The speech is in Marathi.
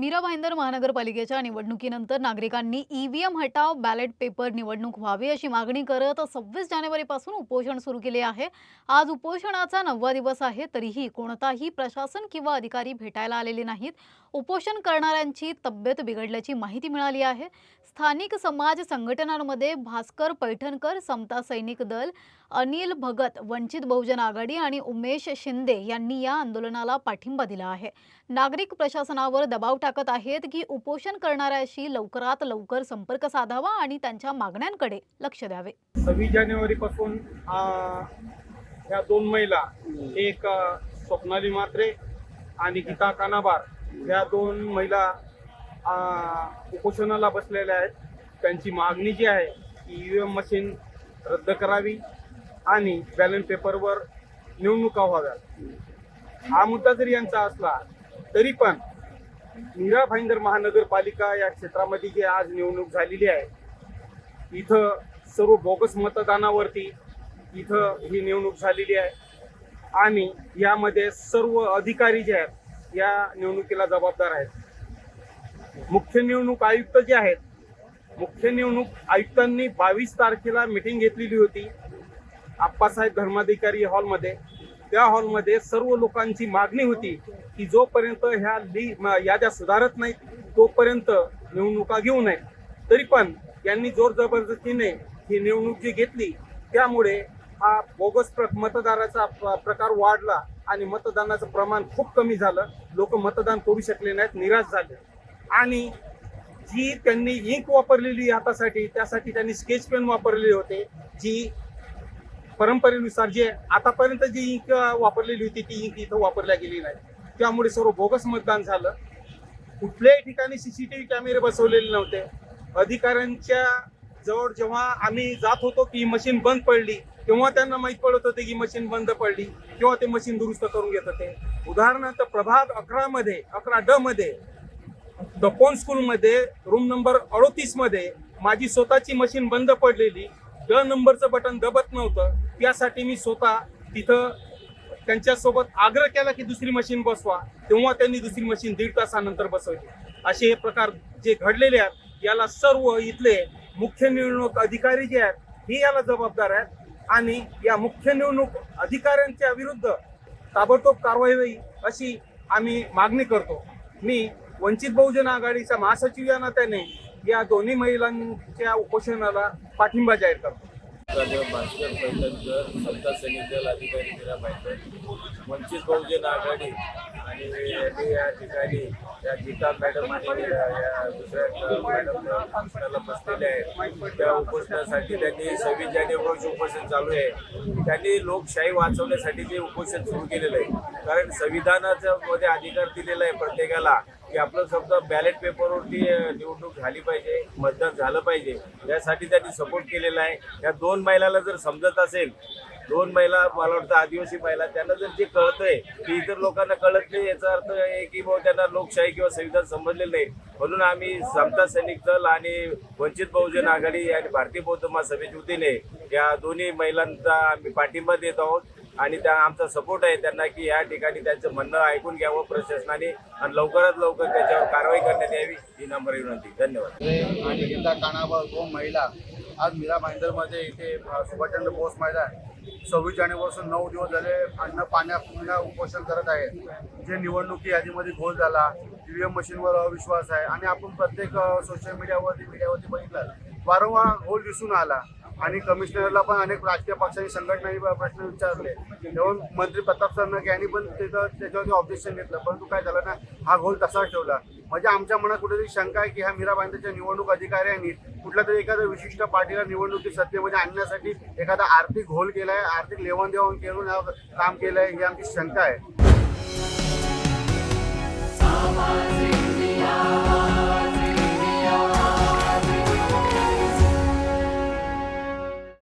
मीरा भाईंदर महानगरपालिकेच्या निवडणुकीनंतर नागरिकांनी ईव्हीएम हटाव बॅलेट पेपर निवडणूक व्हावी अशी मागणी करत सव्वीस जानेवारीपासून उपोषण सुरू केले आहे. आज उपोषणाचा नववा दिवस आहे तरीही कोणताही प्रशासन किंवा अधिकारी भेटायला आलेले नाहीत. उपोषण करणाऱ्यांची तब्येत बिघडल्याची माहिती मिळाली आहे. स्थानिक समाज संघटनांमध्ये भास्कर पैठणकर समता सैनिक दल अनिल भगत वंचित बहुजन आघाडी आणि उमेश शिंदे यांनी या आंदोलनाला पाठिंबा दिला आहे. नागरिक प्रशासनावर दबाव टाकत आहेत की उपोषण करणाऱ्याशी लवकरात लवकर संपर्क साधावा आणि त्यांच्या मागण्यांकडे लक्ष द्यावे. सव्वीस जानेवारी पासून ह्या दोन महिला एक स्वप्नाली मात्रे आणि गीता कानाबार ह्या दोन महिला उपोषणाला बसलेल्या आहेत. त्यांची मागणी जी आहे की ई एम मशीन रद्द करावी. आणि बॅलन्स पेपरवर निवडणुका व्हाव्यात. हा मुद्दा जरी यांचा असला तरी पण मीरा भाईंदर महानगरपालिका या क्षेत्रामध्ये जी आज निवडणूक झालेली आहे इथं सर्व बोगस मतदानावरती इथं ही निवडणूक झालेली आहे. आणि यामध्ये सर्व अधिकारी जे आहेत या निवडणुकीला जबाबदार आहेत. मुख्य निवडणूक आयुक्त जे आहेत मुख्य निवडणूक आयुक्तांनी बावीस तारखेला मिटिंग घेतलेली होती. आप्पासाहेब धर्माधिकारी हॉलमध्ये. त्या हॉलमध्ये सर्व लोकांची मागणी होती की जोपर्यंत ह्या ली याद्या सुधारत नाहीत तोपर्यंत निवडणुका घेऊ नयेत. तरी पण यांनी जोर जबरदस्तीने ही निवडणूक जी घेतली त्यामुळे हा बोगस प्र मतदाराचा प्र- प्रकार वाढला आणि मतदानाचं प्रमाण खूप कमी झालं. लोक मतदान करू शकले नाहीत निराश झाले. आणि जी त्यांनी इंक वापरलेली हातासाठी त्यासाठी त्यांनी स्केच पेन वापरले होते जी परंपरेनुसार जे आतापर्यंत जी इंक वापरलेली होती ती इंक इथं वापरल्या गेली नाही. त्यामुळे सर्व बोगस मतदान झालं. कुठल्याही ठिकाणी सीसीटीव्ही कॅमेरे बसवलेले नव्हते. अधिकाऱ्यांच्या जवळ जेव्हा आम्ही जात होतो की मशीन बंद पडली तेव्हा त्यांना माहीत पडत होते की मशीन बंद पडली किंवा ते मशीन दुरुस्त करून घेत होते. उदाहरणार्थ प्रभाग अकरा मध्ये अकरा ड मध्ये दपोन स्कूलमध्ये रूम नंबर अडोतीसमध्ये माझी स्वतःची मशीन बंद पडलेली. ड नंबरचं बटन दबत नव्हतं. त्यासाठी मी स्वतः तिथं त्यांच्यासोबत आग्रह केला की दुसरी मशीन बसवा. तेव्हा त्यांनी दुसरी मशीन दीड तासानंतर बसवली. असे हे प्रकार जे घडलेले आहेत याला सर्व इथले मुख्य निवडणूक अधिकारी जे आहेत हे याला जबाबदार आहेत. आणि या मुख्य निवडणूक अधिकाऱ्यांच्या विरुद्ध ताबडतोब कारवाई होईल अशी आम्ही मागणी करतो. मी वंचित बहुजन आघाडीचा महासचिव या नात्याने या दोन्ही महिलांच्या उपोषणाला पाठिंबा जाहीर करतो. भास्कर पैठणकर सत्ता सैनिक अधिकारी मीरा पाहिजे वंचित बहुजन आघाडी आणि यांनी या ठिकाणी या गीता मॅडम आणि या दुसऱ्या मॅडम उपोषणाला बसलेले आहेत. त्या उपोषणासाठी त्यांनी सव्वीस जानेवारीचे उपोषण चालू आहे. त्यांनी लोकशाही वाचवण्यासाठी ते उपोषण सुरू केलेलं आहे. कारण संविधानाच्या मध्ये अधिकार दिलेला आहे प्रत्येकाला. की आपलं समजा बॅलेट पेपरवरती निवडणूक झाली पाहिजे मतदान झालं पाहिजे यासाठी त्यांनी सपोर्ट केलेला आहे. या दोन महिलाला जर समजत असेल दोन महिला मला वाटतं आदिवासी महिला त्यांना जर जे कळतंय की इतर लोकांना कळत नाही याचा अर्थ आहे की बाबा त्यांना लोकशाही किंवा संविधान समजलेलं नाही. म्हणून आम्ही समता सैनिक दल आणि वंचित बहुजन आघाडी आणि भारतीय बौद्ध महासभेच्या वतीने या दोन्ही महिलांचा आम्ही पाठिंबा देत आहोत. आणि त्या आमचा सपोर्ट आहे त्यांना की या ठिकाणी त्यांचं म्हणणं ऐकून घ्यावं प्रशासनाने आणि लवकरात लवकर त्याच्यावर कारवाई करण्यात यावी ही नंबर विनंती. धन्यवाद. आणि गीता कानावर दोन महिला आज मीरा भाईंदरमध्ये इथे सुभाषचंद्र बोस मैदान सव्वीस जानेवारीपासून नऊ दिवस झाले अन्न पाण्या पुन्हा उपोषण करत आहेत. जे निवडणुकी यादीमध्ये घोळ झाला ईव्हीएम मशीनवर अविश्वास आहे आणि आपण प्रत्येक सोशल मीडियावरती मीडियावरती बघितलं वारंवार घोळ दिसून आला. आणि कमिशनरला पण अनेक राजकीय पक्षांनी संघटनांनी प्रश्न विचारले. तेव्हा मंत्री प्रताप सरनाईक यांनी पण तिथं त्याच्यावरती ऑब्जेक्शन घेतलं. परंतु काय झालं ना हा घोल तसाच ठेवला. म्हणजे आमच्या मनात कुठेतरी शंका आहे की ह्या मीरा निवडणूक अधिकाऱ्यांनी कुठल्या तरी एखाद्या विशिष्ट पार्टीला निवडणुकी सत्तेमध्ये आणण्यासाठी एखादा आर्थिक घोल केला आहे आर्थिक लेवाणदेवाण करून काम केलं आहे ही आमची शंका आहे.